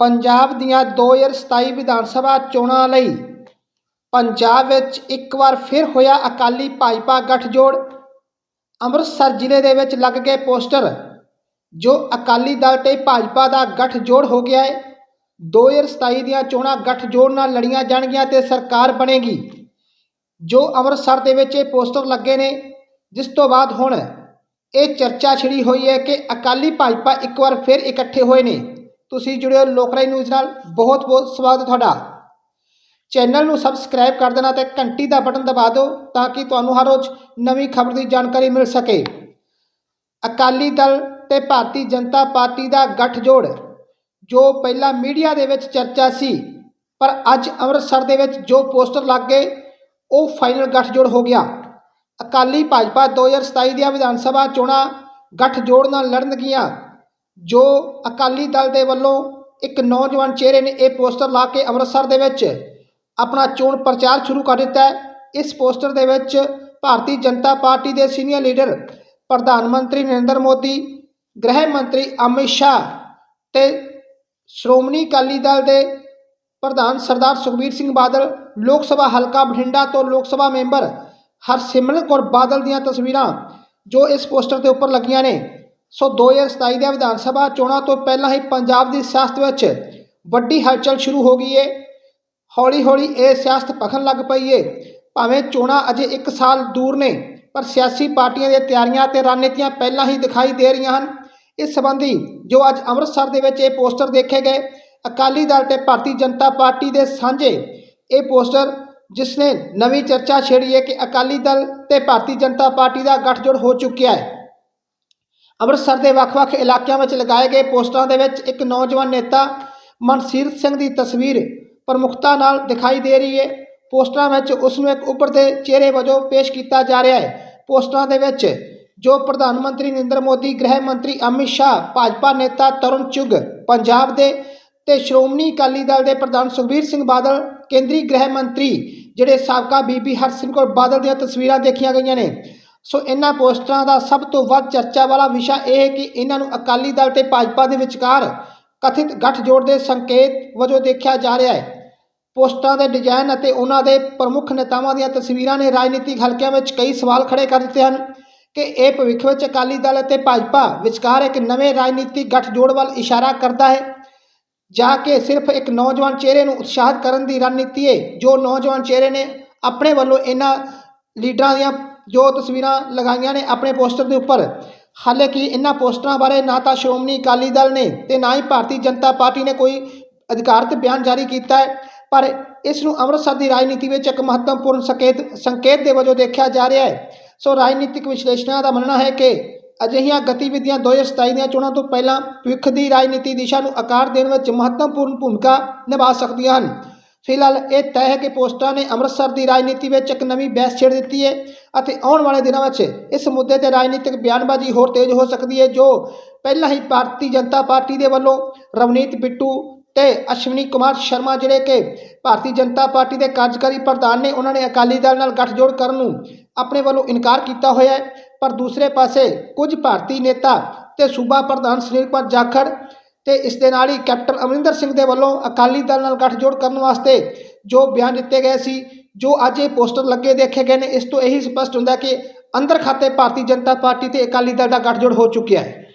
ਪੰਜਾਬ ਦੀਆਂ 2027 ਵਿਧਾਨ ਸਭਾ ਚੋਣਾਂ ਲਈ ਪੰਜਾਬ ਵਿੱਚ ਇੱਕ ਵਾਰ ਫਿਰ ਹੋਇਆ ਅਕਾਲੀ ਭਾਜਪਾ ਗੱਠਜੋੜ। ਅੰਮ੍ਰਿਤਸਰ ਜ਼ਿਲ੍ਹੇ ਦੇ ਵਿੱਚ ਲੱਗ ਗਏ ਪੋਸਟਰ ਜੋ ਅਕਾਲੀ ਦਲ ਤੇ ਭਾਜਪਾ ਦਾ ਗੱਠਜੋੜ ਹੋ ਗਿਆ ਹੈ। 2027 ਦੀਆਂ ਚੋਣਾਂ ਗੱਠਜੋੜ ਨਾਲ ਲੜੀਆਂ ਜਾਣਗੀਆਂ ਤੇ ਸਰਕਾਰ ਬਣੇਗੀ। ਜੋ ਅੰਮ੍ਰਿਤਸਰ ਦੇ ਵਿੱਚ ਇਹ ਪੋਸਟਰ ਲੱਗੇ ਨੇ, ਜਿਸ ਤੋਂ ਬਾਅਦ ਹੁਣ ਇਹ ਚਰਚਾ ਛਿੜੀ ਹੋਈ ਹੈ ਕਿ ਅਕਾਲੀ ਭਾਜਪਾ ਇੱਕ ਵਾਰ ਫਿਰ ਇਕੱਠੇ ਹੋਏ ਨੇ। ਤੁਸੀਂ ਜੁੜਿਓ ਹੋ ਲੋਕਰਾਈ ਨਿਊਜ਼ ਨਾਲ। ਬਹੁਤ ਬਹੁਤ ਸਵਾਗਤ ਤੁਹਾਡਾ। ਚੈਨਲ ਨੂੰ ਸਬਸਕ੍ਰਾਈਬ ਕਰ ਦੇਣਾ ਤੇ ਘੰਟੀ ਦਾ ਬਟਨ ਦਬਾ ਦਿਓ ਤਾਂ ਕਿ ਤੁਹਾਨੂੰ ਹਰ ਰੋਜ਼ ਨਵੀਂ ਖਬਰ ਦੀ ਜਾਣਕਾਰੀ ਮਿਲ ਸਕੇ। ਅਕਾਲੀ ਦਲ ਤੇ ਭਾਰਤੀ ਜਨਤਾ ਪਾਰਟੀ ਦਾ ਗੱਠਜੋੜ, ਜੋ ਪਹਿਲਾਂ ਮੀਡੀਆ ਦੇ ਵਿੱਚ ਚਰਚਾ ਸੀ, ਪਰ ਅੱਜ ਅੰਮ੍ਰਿਤਸਰ ਦੇ ਵਿੱਚ ਜੋ ਪੋਸਟਰ ਲੱਗ ਗਏ, ਉਹ ਫਾਈਨਲ ਗੱਠਜੋੜ ਹੋ ਗਿਆ। ਅਕਾਲੀ ਭਾਜਪਾ 2027 ਦੀਆਂ ਵਿਧਾਨ ਸਭਾ ਚੋਣਾਂ ਗੱਠਜੋੜ ਨਾਲ ਲੜਨਗੀਆਂ। ਜੋ ਅਕਾਲੀ ਦਲ ਦੇ ਵੱਲੋਂ ਇੱਕ ਨੌਜਵਾਨ ਚਿਹਰੇ ਨੇ ਇਹ ਪੋਸਟਰ ਲਾ ਕੇ ਅੰਮ੍ਰਿਤਸਰ ਦੇ ਵਿੱਚ ਆਪਣਾ ਚੋਣ ਪ੍ਰਚਾਰ ਸ਼ੁਰੂ ਕਰ ਦਿੱਤਾ ਇਸ ਪੋਸਟਰ ਦੇ ਵਿੱਚ ਭਾਰਤੀ ਜਨਤਾ ਪਾਰਟੀ ਦੇ ਸੀਨੀਅਰ ਲੀਡਰ ਪ੍ਰਧਾਨ ਮੰਤਰੀ ਨਰਿੰਦਰ ਮੋਦੀ, ਗ੍ਰਹਿ ਮੰਤਰੀ ਅਮਿਤ ਸ਼ਾਹ ਤੇ ਸ਼੍ਰੋਮਣੀ ਅਕਾਲੀ ਦਲ ਦੇ ਪ੍ਰਧਾਨ ਸਰਦਾਰ ਸੁਖਬੀਰ ਸਿੰਘ ਬਾਦਲ, ਲੋਕ ਸਭਾ ਹਲਕਾ ਬਠਿੰਡਾ ਤੋਂ ਲੋਕ ਸਭਾ ਮੈਂਬਰ ਹਰਸਿਮਰਤ ਕੌਰ ਬਾਦਲ ਦੀਆਂ ਤਸਵੀਰਾਂ ਜੋ ਇਸ ਪੋਸਟਰ ਦੇ ਉੱਪਰ ਲੱਗੀਆਂ ਨੇ। ਸੋ 2027 ਦੀਆਂ ਵਿਧਾਨ ਸਭਾ ਚੋਣਾਂ ਤੋਂ ਪਹਿਲਾਂ ਹੀ ਪੰਜਾਬ ਦੀ ਸਿਆਸਤ ਵਿੱਚ ਵੱਡੀ ਹਲਚਲ ਸ਼ੁਰੂ ਹੋ ਗਈ ਹੈ ਹੌਲੀ ਹੌਲੀ ਇਹ ਸਿਆਸਤ ਭਖਣ ਲੱਗ ਪਈ ਏ। ਭਾਵੇਂ ਚੋਣਾਂ ਅਜੇ 1 ਸਾਲ ਦੂਰ ਨੇ, ਪਰ ਸਿਆਸੀ ਪਾਰਟੀਆਂ ਦੀਆਂ ਤਿਆਰੀਆਂ ਤੇ ਰਣਨੀਤੀਆਂ ਪਹਿਲਾਂ ਹੀ ਦਿਖਾਈ ਦੇ ਰਹੀਆਂ ਹਨ। ਇਸ ਸੰਬੰਧੀ ਜੋ ਅੱਜ ਅੰਮ੍ਰਿਤਸਰ ਦੇ ਵਿੱਚ ਇਹ ਪੋਸਟਰ ਦੇਖੇ ਗਏ, ਅਕਾਲੀ ਦਲ ਤੇ ਭਾਰਤੀ ਜਨਤਾ ਪਾਰਟੀ ਦੇ ਸਾਂਝੇ ਇਹ ਪੋਸਟਰ, ਜਿਸ ਨੇ ਨਵੀਂ ਚਰਚਾ ਛੇੜੀ ਹੈ ਕਿ ਅਕਾਲੀ ਦਲ ਤੇ ਭਾਰਤੀ ਜਨਤਾ ਪਾਰਟੀ ਦਾ ਗੱਠਜੋੜ ਹੋ ਚੁੱਕਿਆ ਹੈ। ਅੰਮ੍ਰਿਤਸਰ ਦੇ ਵੱਖ-ਵੱਖ ਇਲਾਕਿਆਂ ਵਿੱਚ ਲਗਾਏ ਗਏ ਪੋਸਟਰਾਂ ਦੇ ਵਿੱਚ ਇੱਕ ਨੌਜਵਾਨ ਨੇਤਾ ਮਨਸੀਰਤ ਸਿੰਘ ਦੀ ਤਸਵੀਰ ਪ੍ਰਮੁਖਤਾ ਨਾਲ ਦਿਖਾਈ ਦੇ ਰਹੀ ਹੈ। ਪੋਸਟਰਾਂ ਵਿੱਚ ਉਸ ਨੂੰ ਇੱਕ ਉੱਭਰਦੇ ਚਿਹਰੇ ਵਜੋਂ ਪੇਸ਼ ਕੀਤਾ ਜਾ ਰਿਹਾ ਹੈ। ਪੋਸਟਰਾਂ ਦੇ ਵਿੱਚ ਜੋ ਪ੍ਰਧਾਨ ਮੰਤਰੀ ਨਰਿੰਦਰ ਮੋਦੀ, ਗ੍ਰਹਿ ਮੰਤਰੀ ਅਮਿਤ ਸ਼ਾਹ, ਭਾਜਪਾ ਨੇਤਾ ਤਰੁਣ ਚੁੱਗ, ਪੰਜਾਬ ਦੇ ਤੇ ਸ਼੍ਰੋਮਣੀ ਅਕਾਲੀ ਦਲ ਦੇ ਪ੍ਰਧਾਨ ਸੁਖਬੀਰ ਸਿੰਘ ਬਾਦਲ, ਕੇਂਦਰੀ ਗ੍ਰਹਿ ਮੰਤਰੀ, ਜਿਹੜੇ ਸਾਬਕਾ ਬੀਬੀ ਹਰਸਿਮਰਤ ਕੌਰ ਬਾਦਲ ਦੀਆਂ ਤਸਵੀਰਾਂ ਦੇਖੀਆਂ ਗਈਆਂ ਨੇ। ਸੋ ਇਹਨਾਂ ਪੋਸਟਰਾਂ ਦਾ ਸਭ ਤੋਂ ਵੱਧ ਚਰਚਾ ਵਾਲਾ ਵਿਸ਼ਾ ਇਹ ਹੈ ਕਿ ਇਹਨਾਂ ਨੂੰ ਅਕਾਲੀ ਦਲ ਤੇ ਭਾਜਪਾ ਦੇ ਵਿਚਕਾਰ ਕਥਿਤ ਗੱਠਜੋੜ ਦੇ ਸੰਕੇਤ ਵਜੋਂ ਦੇਖਿਆ ਜਾ ਰਿਹਾ ਹੈ। ਪੋਸਟਰਾਂ ਦੇ ਡਿਜ਼ਾਈਨ ਅਤੇ ਉਹਨਾਂ ਦੇ ਪ੍ਰਮੁੱਖ ਨੇਤਾਵਾਂ ਦੀਆਂ ਤਸਵੀਰਾਂ ਨੇ ਰਾਜਨੀਤਿਕ ਹਲਕਿਆਂ ਵਿੱਚ ਕਈ ਸਵਾਲ ਖੜੇ ਕਰ ਦਿੱਤੇ ਹਨ ਕਿ ਇਹ ਭਵਿੱਖ ਵਿੱਚ ਅਕਾਲੀ ਦਲ ਅਤੇ ਭਾਜਪਾ ਵਿਚਕਾਰ ਇੱਕ ਨਵੇਂ ਰਾਜਨੀਤਿਕ ਗੱਠਜੋੜ ਵੱਲ ਇਸ਼ਾਰਾ ਕਰਦਾ ਹੈ ਜਾ ਕੇ ਸਿਰਫ ਇੱਕ ਨੌਜਵਾਨ ਚਿਹਰੇ ਨੂੰ ਉਤਸ਼ਾਹਿਤ ਕਰਨ ਦੀ ਰਣਨੀਤੀ ਹੈ, ਜੋ ਨੌਜਵਾਨ ਚਿਹਰੇ ਨੇ ਆਪਣੇ ਵੱਲੋਂ ਇਹਨਾਂ ਲੀਡਰਾਂ ਦੀਆਂ ਜੋ ਤਸਵੀਰਾਂ ਲਗਾਈਆਂ ਨੇ ਆਪਣੇ ਪੋਸਟਰ ਦੇ ਉੱਪਰ। ਹਾਲਾਂਕਿ ਇਹਨਾਂ ਪੋਸਟਰਾਂ ਬਾਰੇ ਨਾ ਤਾਂ ਸ਼੍ਰੋਮਣੀ ਅਕਾਲੀ ਦਲ ਨੇ ਤੇ ਨਾ ਹੀ ਭਾਰਤੀ ਜਨਤਾ ਪਾਰਟੀ ਨੇ ਕੋਈ ਅਧਿਕਾਰਤ ਬਿਆਨ ਜਾਰੀ ਕੀਤਾ ਹੈ। ਪਰ ਇਸ ਨੂੰ ਅੰਮ੍ਰਿਤਸਰ ਦੀ ਰਾਜਨੀਤੀ ਵਿੱਚ ਇੱਕ ਮਹੱਤਵਪੂਰਨ ਸੰਕੇਤ ਸੰਕੇਤ ਦੇ ਵਜੋਂ ਦੇਖਿਆ ਜਾ ਰਿਹਾ ਹੈ। ਸੋ ਰਾਜਨੀਤਿਕ ਵਿਸ਼ਲੇਸ਼ਕਾਂ ਦਾ ਮੰਨਣਾ ਹੈ ਕਿ ਅਜਿਹੀਆਂ ਗਤੀਵਿਧੀਆਂ 2027 ਦੀਆਂ ਚੋਣਾਂ ਤੋਂ ਪਹਿਲਾਂ ਭਵਿੱਖ ਦੀ ਰਾਜਨੀਤੀ ਦਿਸ਼ਾ ਨੂੰ ਆਕਾਰ ਦੇਣ ਵਿੱਚ ਮਹੱਤਵਪੂਰਨ ਭੂਮਿਕਾ ਨਿਭਾ ਸਕਦੀਆਂ ਹਨ। ਫਿਲਹਾਲ ਇਹ ਤੈਅ ਹੈ ਕਿ ਪੋਸਟਰਾਂ ਨੇ ਅੰਮ੍ਰਿਤਸਰ ਦੀ ਰਾਜਨੀਤੀ ਵਿੱਚ ਇੱਕ ਨਵੀਂ ਬਹਿਸ ਛੇੜ ਦਿੱਤੀ ਹੈ ਅਤੇ ਆਉਣ ਵਾਲੇ ਦਿਨਾਂ ਵਿੱਚ ਇਸ ਮੁੱਦੇ ਤੇ ਰਾਜਨੀਤਿਕ ਬਿਆਨਬਾਜ਼ੀ ਹੋਰ ਤੇਜ਼ ਹੋ ਸਕਦੀ ਹੈ, ਜੋ ਪਹਿਲਾਂ ਹੀ ਭਾਰਤੀ ਜਨਤਾ ਪਾਰਟੀ ਦੇ ਵੱਲੋਂ ਰਵਨੀਤ ਬਿੱਟੂ ਤੇ ਅਸ਼ਵਨੀ ਕੁਮਾਰ ਸ਼ਰਮਾ ਜਿਹੜੇ ਕਿ ਭਾਰਤੀ ਜਨਤਾ ਪਾਰਟੀ ਦੇ ਕਾਰਜਕਾਰੀ ਪ੍ਰਧਾਨ ਨੇ, ਉਹਨਾਂ ਨੇ ਅਕਾਲੀ ਦਲ ਨਾਲ ਗੱਠਜੋੜ ਕਰਨ ਨੂੰ ਆਪਣੇ ਵੱਲੋਂ ਇਨਕਾਰ ਕੀਤਾ ਹੋਇਆ ਹੈ। ਪਰ ਦੂਸਰੇ ਪਾਸੇ ਕੁਝ ਭਾਰਤੀ ਨੇਤਾ ਤੇ ਸੂਬਾ ਪ੍ਰਧਾਨ ਸੁਨੀਲ ਕੁਮਾਰ ਜਾਖੜ ਤੇ ਇਸ ਦੇ ਨਾਲ ਹੀ ਕੈਪਟਨ ਅਮਰਿੰਦਰ ਸਿੰਘ ਦੇ ਵੱਲੋਂ ਅਕਾਲੀ ਦਲ ਨਾਲ ਗੱਠਜੋੜ ਕਰਨ ਵਾਸਤੇ ਜੋ ਬਿਆਨ ਦਿੱਤੇ ਗਏ ਸੀ, ਜੋ ਅੱਜ ਇਹ ਪੋਸਟਰ ਲੱਗੇ ਦੇਖੇ ਗਏ ਨੇ, ਇਸ ਤੋਂ ਇਹੀ ਸਪਸ਼ਟ ਹੁੰਦਾ ਕਿ ਅੰਦਰ ਖਾਤੇ ਭਾਰਤੀ ਜਨਤਾ ਪਾਰਟੀ ਤੇ ਅਕਾਲੀ ਦਲ ਦਾ ਗੱਠਜੋੜ ਹੋ ਚੁੱਕਿਆ ਹੈ।